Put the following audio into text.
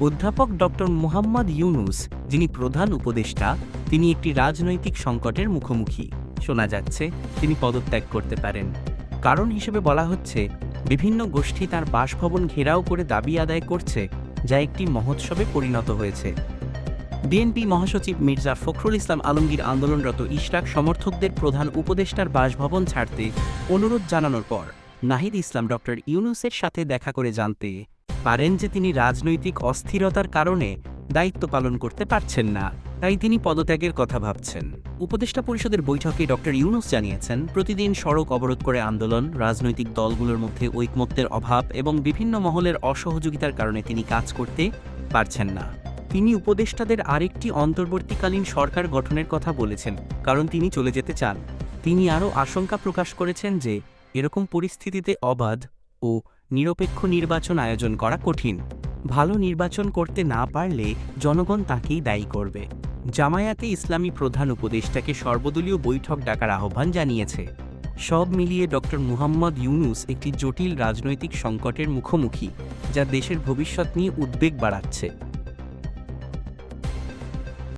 অধ্যাপক ডক্টর মুহাম্মদ ইউনুস, যিনি প্রধান উপদেষ্টা, তিনি একটি রাজনৈতিক সংকটের মুখোমুখি। শোনা যাচ্ছে, তিনি পদত্যাগ করতে পারেন। কারণ হিসেবে বলা হচ্ছে, বিভিন্ন গোষ্ঠী তার বাসভবন ঘেরাও করে দাবি আদায় করছে, যা একটি মহোৎসবে পরিণত হয়েছে। বিএনপি মহাসচিব মির্জা ফখরুল ইসলাম আলমগীর আন্দোলনরত ইশরাক সমর্থকদের প্রধান উপদেষ্টার বাসভবন ছাড়তে অনুরোধ জানানোর পর, নাহিদ ইসলাম ডক্টর ইউনুসের সাথে দেখা করে জানতে পারেন যে তিনি রাজনৈতিক অস্থিরতার কারণে দায়িত্ব পালন করতে পারছেন না। তাই তিনি পদত্যাগের কথা ভাবছেন। উপদেষ্টা পরিষদের বৈঠকে ডক্টর ইউনুস জানিয়েছেন, প্রতিদিন সড়ক অবরোধ করে আন্দোলন, রাজনৈতিক দলগুলোর মধ্যে ঐকমত্যের অভাব এবং বিভিন্ন মহলের অসহযোগিতার কারণে তিনি কাজ করতে পারছেন না। তিনি উপদেষ্টাদের আরেকটি অন্তর্বর্তীকালীন সরকার গঠনের কথা বলেছেন, কারণ তিনি চলে যেতে চান। তিনি আরও আশঙ্কা প্রকাশ করেছেন যে, এরকম পরিস্থিতিতে অবাধ ও নিরপেক্ষ নির্বাচন আয়োজন করা কঠিন। ভালো নির্বাচন করতে না পারলে জনগণ তাকেই দায়ী করবে। জামায়াতে ইসলামী প্রধান উপদেষ্টাকে সর্বদলীয় বৈঠক ডাকার আহ্বান জানিয়েছে। সব মিলিয়ে ডক্টর মুহাম্মদ ইউনুস একটি জটিল রাজনৈতিক সংকটের মুখোমুখি, যা দেশের ভবিষ্যৎ নিয়ে উদ্বেগ বাড়াচ্ছে।